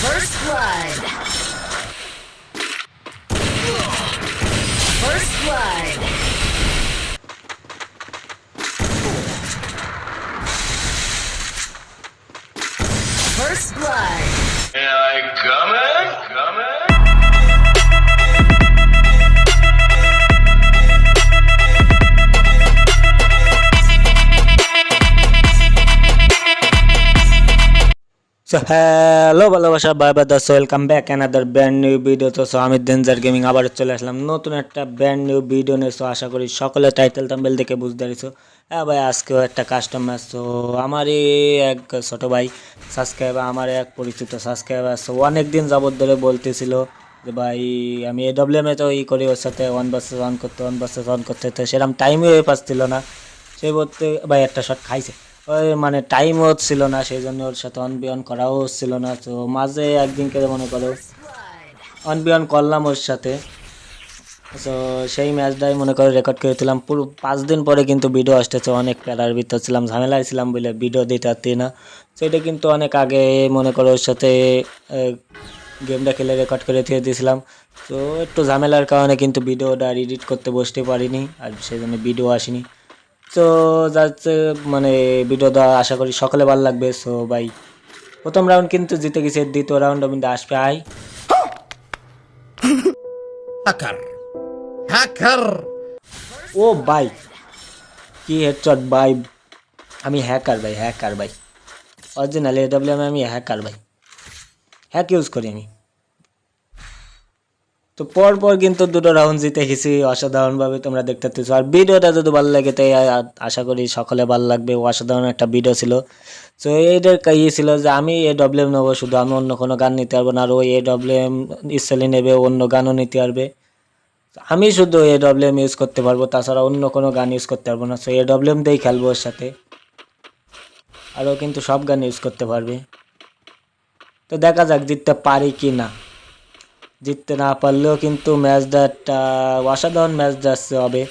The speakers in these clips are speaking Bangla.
First Blood. সো হ্যালো ভালোবাসা by Das welcome back another brand new video তো সো আমি ডেঞ্জার গেমিং আবার চলে আসলাম নতুন একটা ব্র্যান্ড নিউ ভিডিও নিয়ে। সো আশা করি সকলে টাইটেল থাম্বেল দেখে বুঝতে পারিছো। হ্যাঁ ভাই, আজকেও একটা কাস্টমার সো আমারই এক ছোটো ভাই সাবস্ক্রাইবার আমার এক পরিচিত সাবস্ক্রাইবার সো অনেক দিন যাবত ধরে বলতেছিল যে, ভাই, আমি এ ডব্লিউএমে তো ই করি ওর সাথে ওয়ান ভার্সেস ওয়ান করতে ওয়ান ভার্সেস ওয়ান করতে। তো সেরকম টাইমই হয়ে পাচ্ছিল না। সে বলতে, ভাই, একটা শট খাইছে। ওই মানে টাইমও হচ্ছিল না সেই জন্য ওর সাথে অন বিয়ন করাও হচ্ছিল না। তো মাঝে একদিনকে মনে করো অনবিয়ন করলাম ওর সাথে। তো সেই ম্যাচটাই মনে করো রেকর্ড করেছিলাম। পুরো পাঁচ দিন পরে কিন্তু ভিডিও আসতেছে, অনেক প্যারার ভিতর ছিলাম, ঝামেলায় ছিলাম বলে ভিডিও দিতে পারতি না। সেটা কিন্তু অনেক আগে মনে করো ওর সাথে গেমটা খেলে রেকর্ড করে দিয়ে দিয়েছিলাম। তো একটু ঝামেলার কারণে কিন্তু ভিডিওটা এডিট করতে বসতে পারিনি, আর সেই জন্য ভিডিও আসেনি। তো যাচ্ছে মানে ভিডিওটা আশা করি সকলে ভালো লাগবে সো ভাই প্রথম রাউন্ড কিন্তু জিতে গেছে দ্বিতীয় রাউন্ড কিন্তু আসবে আই হ্যাকার হ্যাকার ও ভাই কি হেডশট ভাই আমি হ্যাকার ভাই হ্যাকার ভাই অরিজিনাল এ ডাব্লিউ আমি হ্যাকার ভাই হ্যাক ইউজ করি আমি। তো পর পর কিন্তু দুটো রাউন্ড জিতে গেছি, অসাধারণভাবে তোমরা দেখতে পাচ্ছ আর ভিডিওটা যদি ভালো লাগে, তাই আশা করি সকলে ভালো লাগবে। অসাধারণ একটা ভিডিও ছিল। তো এইটার ইয়ে ছিল যে আমি এ ডব্লিউ এম নেব শুধু, আমি অন্য কোনো গান নিতে পারব না। আর ও এ ডব্লিউ এম ইসলি নেবে অন্য গানও নিতে পারবে। আমি শুধু এ ডব্লিউ এম ইউজ করতে পারব, তাছাড়া অন্য কোনো গান ইউজ করতে পারব না। সো এ ডব্লিউ এম দিয়েই খেলব ওর সাথে। আরও কিন্তু সব গান ইউজ করতে পারবে। তো দেখা যাক জিততে পারি কি না জিততে না পারলেও কিন্তু ম্যাচটা একটা অসাধারণ ম্যাচ যাচ্ছে হবে।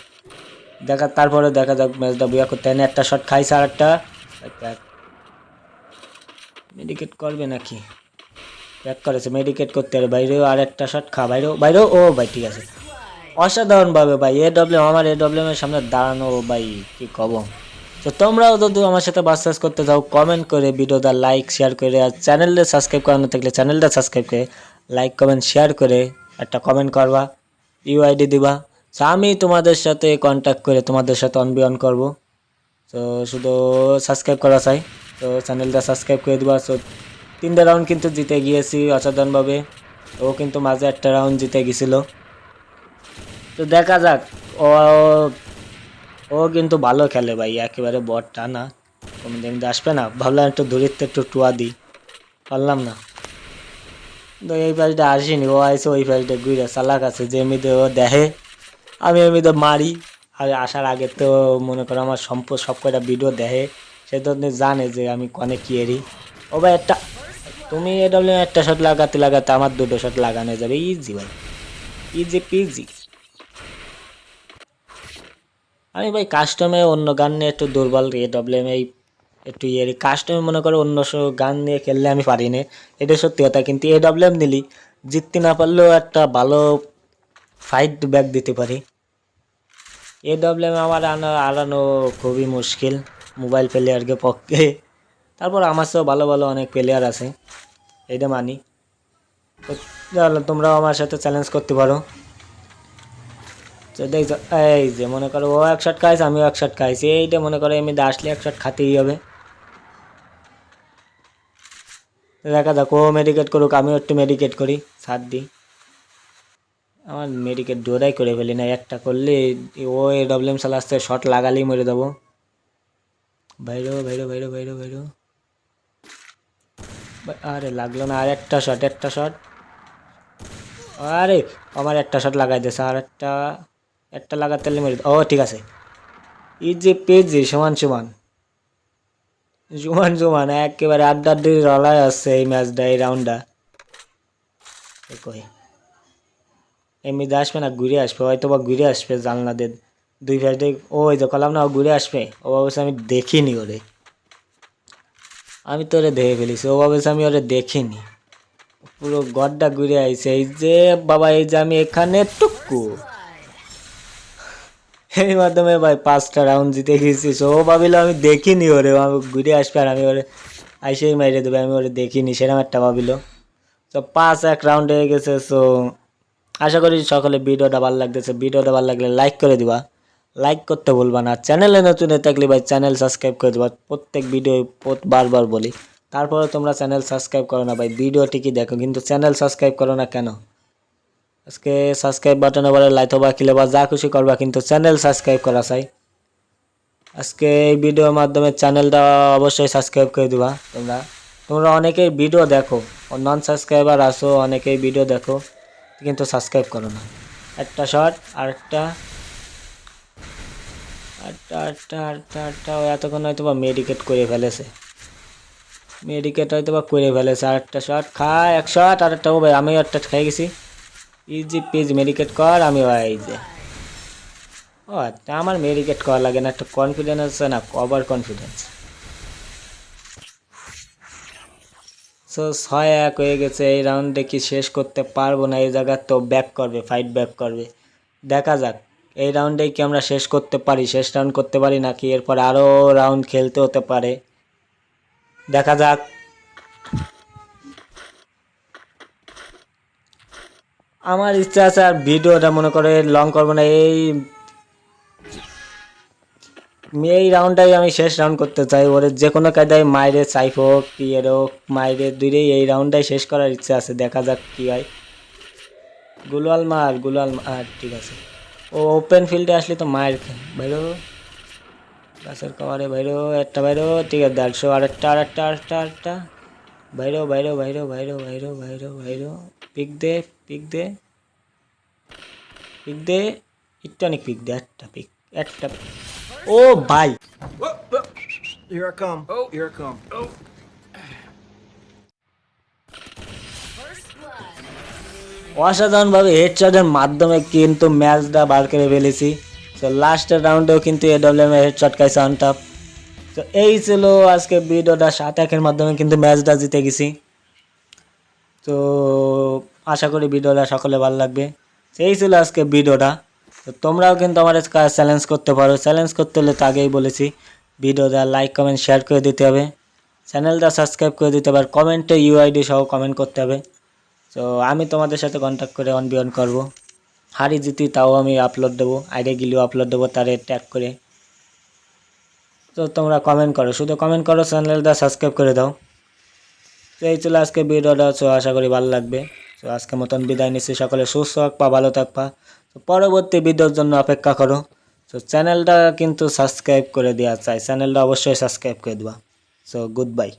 দেখা, তারপরে দেখা যাক ম্যাচটা বুয়া করতে। না একটা শট খাইছে আর একটা মেডিকেট করবে নাকি? ব্যাক করেছে মেডিকেট করতে হবে। বাইরেও আর একটা শট খা। বাইরেও বাইরেও, ও ভাই, ঠিক আছে। অসাধারণভাবে ভাই এ ডব্লিউ আমার এ ডব্লিউ এর সামনে দাঁড়ানো ভাই, কি কব। তো তোমরাও যদি আমার সাথে বাস করতে চাও কমেন্ট করে ভিডিওটা লাইক শেয়ার করে, আর চ্যানেলটা সাবস্ক্রাইব করানো থাকলে চ্যানেলটা সাবস্ক্রাইব করে লাইক কমেন্ট শেয়ার করে একটা কমেন্ট করবা ইউআইডি দিবা। তো আমি তোমাদের সাথে কন্ট্যাক্ট করে তোমাদের সাথে অন বি অন করব। তো শুধু সাবস্ক্রাইব করা চাই। তো চ্যানেলটা সাবস্ক্রাইব করে দিবা। তো তিনটা রাউন্ড কিন্তু জিতে গিয়েছি অসাধারণভাবে। ও কিন্তু মাঝে একটা রাউন্ড জিতে গেছিল তো দেখা যাক। ও ও কিন্তু ভালো খেলে ভাই, একেবারে বট টানা। কোনো দিন আসবে না। ভাবলাম একটু দূরিত্ব একটু টুয়া দিই। পারলাম না। তো এই পাশটা আসেনি, ও আইসে ওই পাশটা ঘুরে চালাক আছে যে এমনিতে ও দেখে, আমি এমনিতে মারি। আর আসার আগে তো মনে করো আমার সম্পদ সব কয়টা ভিডিও দেখে, সে তো জানে যে আমি কনে কি এরি। ও ভাই একটা, তুমি এটা বলে একটা শট লাগাতে লাগাতে আমার দুটো শট লাগানো যাবে ইজি ভাই। ইজি পিজি আমি ভাই কাস্টমে অন্য গান নিয়ে একটু দুর্বল এ ডব্লিউএম এই একটু ইয়ে কাস্টমে মনে করো অন্য গান নিয়ে খেললে আমি পারি না এটা সত্যি কথা, কিন্তু এ ডব্লিউএম নিলি। জিততে না পারলেও একটা ভালো ফাইট ব্যাক দিতে পারি। এ ডব্লিউএম আমার আনা আনানো খুবই মুশকিল। মোবাইল প্লেয়ারকে পক্ষে। তারপর আমার সব ভালো ভালো অনেক প্লেয়ার আছে। এটা মানি। তোমরাও আমার সাথে চ্যালেঞ্জ করতে পারো। দেখছ এই যে মনে করো ও এক খাইছে, আমিও এক শট খাইছি। এইটা মনে করো এমনি আসলে এক শট খাতেই হবে তো দেখা ও মেডিকেট করুক, আমিও একটু মেডিকেট করি সাত দিই। আমার মেডিকেট ডোরাই করে ফেলি না, একটা করলে ও এ ডব্লিউএম সাল আসতে শট লাগালেই মরে দেবো বাইরো বাইরো বাইরো বাইরো বাইরো আরে লাগল না, আর একটা শট একটা শট আরে, আমার একটা শট লাগাই দিয়েছে আর একটা একটা লাগাতে ও, ঠিক আছে। ইজি পেজি সমান সমান। সমান সমান একেবারে আড্ডা আড্ডি রলায় আসছে এই ম্যাচটা এই রাউন্ডটা কই? এমনিতে আসবে না, ঘুরে আসবে হয়তো বা ঘুরে আসবে জানলা জানলাদের দুই পাশে ও ওই তো কলাম না, ও ঘুরে আসবে। ও অবশ্য আমি দেখিনি ওরে। আমি তো ওরে দেখে ফেলিছি, ও আমি ওরে দেখিনি। পুরো গড্ডা ঘুরে আইছে, এই যে বাবা, এই যে আমি এখানে টুকু। এই মাধ্যমে ভাই পাঁচটা রাউন্ড জিতে গেছি। সো ভাবিল, আমি দেখিনি ওরে আমি ঘুরে আসবে আর আমি ওরে আইসেই মাইরে দেবে, আমি ওরে দেখিনি, সেরকম একটা ভাবিল। তো পাঁচ এক রাউন্ড হয়ে গেছে সো আশা করি সকলে ভিডিওটা ভালো লাগতেছে। ভিডিওটা ভালো লাগলে লাইক করে দিবা। লাইক করতে ভুলবা না। চ্যানেলে নতুন থাকলে ভাই চ্যানেল সাবস্ক্রাইব করে দিবা। প্রত্যেক ভিডিও বারবার বলি। তারপরে তোমরা চ্যানেল সাবস্ক্রাইব করো না ভাই। ভিডিও ঠিকই দেখো, কিন্তু চ্যানেল সাবস্ক্রাইব করো না কেন? আজকে সাবস্ক্রাইব বাটনে বলে লাইট বা কিলে বা যা খুশি করবা, কিন্তু চ্যানেল সাবস্ক্রাইব করা চাই। আজকে এই ভিডিওর মাধ্যমে চ্যানেলটা অবশ্যই সাবস্ক্রাইব করে দিবা তোমরা। তোমরা অনেকেই ভিডিও দেখো নন সাবস্ক্রাইবার আসো অনেকেই ভিডিও দেখো, কিন্তু সাবস্ক্রাইব করো না। একটা শর্ট আরেকটা। আটটা আটটা আটটা আটটা ও এতক্ষণ হয়তো বা মেডিকেট করে ফেলেছে। মেডিকেট হয়তো বা করে ফেলেছে, আরেকটা শর্ট খা, এক ও ভাই আমি একটা খেয়ে গেছি। ইজি পেজ মেডিকেট কর, আমি এই যে। ও, তা আমার মেডিকেট করা লাগে না, একটা কনফিডেন্স আছে না ওভার কনফিডেন্স সো ছয় এক হয়ে গেছে, এই রাউন্ডে কি শেষ করতে পারব না, এই জায়গা তো ব্যাক করবে ফাইট ব্যাক করবে। দেখা যাক, এই রাউন্ডেই কি আমরা শেষ করতে পারি, শেষ রাউন্ড করতে পারি নাকি, এরপর আরও রাউন্ড খেলতে হতে পারে। দেখা যাক। আমার ইচ্ছা আছে আর ভিডিওটা মনে করে লং করব না, এই এই রাউন্ডটাই আমি শেষ রাউন্ড করতে চাই। ওর যে কোনো কায়দায় মাইরে সাইফ হোক এর হোক, মাইরে দুইটাই এই রাউন্ডটাই শেষ করার ইচ্ছা আছে, দেখা যাক কি হয়। গুলাল মার গুলাল মার ঠিক আছে। ও ওপেন ফিল্ডে আসলে তো মায়ের বাইরো গাছের কভারে বাইরো, একটা বাইরো, ঠিক আছে, দেড়শো, আরেকটা আরেকটা আরেকটা আরেকটা। বাইরো বাইরো বাইরো বাইরো বাইরো বাইরো বাইরো। পিক দে পিক দে। পিক দে একটু অনেক পিক দে একটা পিক একটা ও ভাই। Here I come. Oh, here I come. অসাধারণভাবে হেডশটের মাধ্যমে কিন্তু ম্যাচটা বার করে ফেলেছি। তো লাস্টের রাউন্ডেও কিন্তু এডব্লিউএম এর হেডশট খাইছে অন টপ তো এই ছিল আজকে ভিডিওটা সাত একের মাধ্যমে কিন্তু ম্যাচটা জিতে গেছি। তো আশা করি ভিডিওটা সকলে ভালো লাগবে। সেই ছিল আজকে ভিডিওটা। তো তোমরাও কিন্তু আমার কাজ চ্যালেঞ্জ করতে পারো। চ্যালেঞ্জ করতে হলে তো আগেই বলেছি, ভিডিওটা লাইক কমেন্ট শেয়ার করে দিতে হবে। চ্যানেলটা সাবস্ক্রাইব করে দিতে হবে আর কমেন্টে ইউআইডি সহ কমেন্ট করতে হবে। তো আমি তোমাদের সাথে কন্ট্যাক্ট করে অন বিয়ন করব। হারি জিতি তাও আমি আপলোড দেবো। আইডে গিলেও আপলোড দেবো তারে ট্যাগ করে। তো তোমরা কমেন্ট করো। শুধু কমেন্ট করো চ্যানেলটা সাবস্ক্রাইব করে দাও। তো এই ছিল আজকে ভিডিওটা। আশা করি ভালো লাগবে। তো আজকে মতন বিদায় নিচ্ছি। সকলে সুস্থ থাকবা ভালো থাকবা তো পরবর্তী ভিডিওর জন্য অপেক্ষা করো। তো চ্যানেলটা কিন্তু সাবস্ক্রাইব করে দেওয়া চাই। চ্যানেলটা অবশ্যই সাবস্ক্রাইব করে দেওয়া সো গুড বাই